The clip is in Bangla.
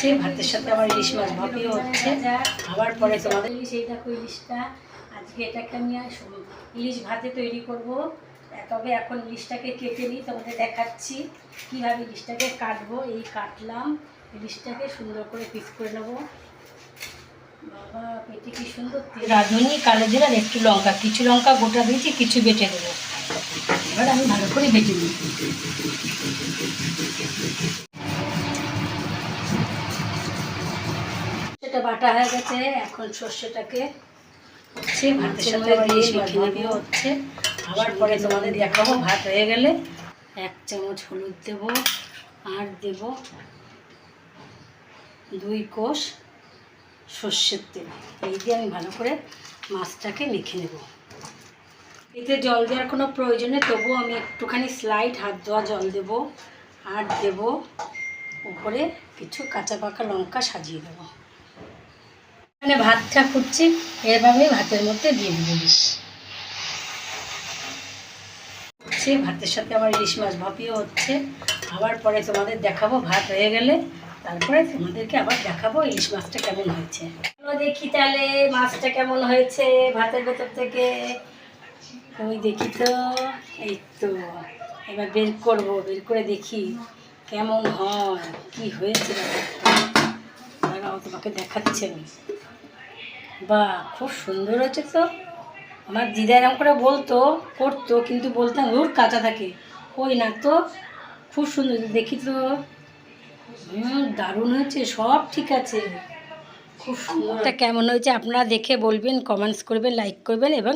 হচ্ছে ভাতের সাথে আমার ইলিশ মাছ ভাপিও হচ্ছে। আবার পরে তোমাদের ইলিশ এই দেখো ইলিশটা। আজকে এটাকে আমি ইলিশ ভাতে তৈরি করব। তবে এখন ইলিশটাকে কেটে নিই তোমাদের দেখাচ্ছি কীভাবে ইলিশটাকে কাটবো। এই কাটলাম ইলিশটাকে সুন্দর করে পিস করে নেব। বাবা পেটে কি সুন্দর রাঁধুনি কালো জিরা একটু লঙ্কা। কিছু লঙ্কা গোটা দিয়েছি কিছু বেটে দেবো এবার আমি ভালো করে বেটে নিই। সেটা বাটা হয়ে গেছে এখন সর্ষেটাকে হচ্ছে ভাতের সাথে আমার ইলিশ মাছ হচ্ছে। আবার পরে তোমাদের দেখাবো ভাত হয়ে গেলে এক চামচ হলুদ দেব আর দেব দুই কোষ সর্ষের তেল। এই দিয়ে আমি ভালো করে মাছটাকে মেখে নেব। এতে জল দেওয়ার কোনো প্রয়োজন নেই তবুও আমি একটুখানি স্লাইড হাত ধোয়া জল দেব আর দেব উপরে কিছু কাঁচা পাকা লঙ্কা সাজিয়ে দেবো। এখানে ভাতটা ফুটছে, এভাবে ভাতের মধ্যে দিয়ে দেবো হচ্ছে ভাতের সাথে আমার ইলিশ মাছ ভাপিও হচ্ছে। আবার পরে তোমাদের দেখাবো, ভাত হয়ে গেলে তারপরে তোমাদেরকে আবার দেখাবো ইলিশ মাছটা কেমন হয়েছে। দেখি তাহলে মাছটা কেমন হয়েছে ভাতের ভেতর থেকে। ওই দেখি তো, এই তো, এবার বের করব, বের করে দেখি কেমন হয়, কি হয়েছে। দাঁড়াও, তোমাকে দেখাচ্ছি আমি। বাহ খুব সুন্দর হয়েছে তো। আমার দিদা এরকম করে বলতো, করতো, কিন্তু বলতাম ওর কাঁচা থাকে। ওই না তো? খুব সুন্দর, দেখি তো। হুম, দারুণ হয়েছে, সব ঠিক আছে। খুব সুন্দরটা কেমন হয়েছে? আপনারা দেখে বলবেন, কমেন্টস করবেন, লাইক করবেন এবং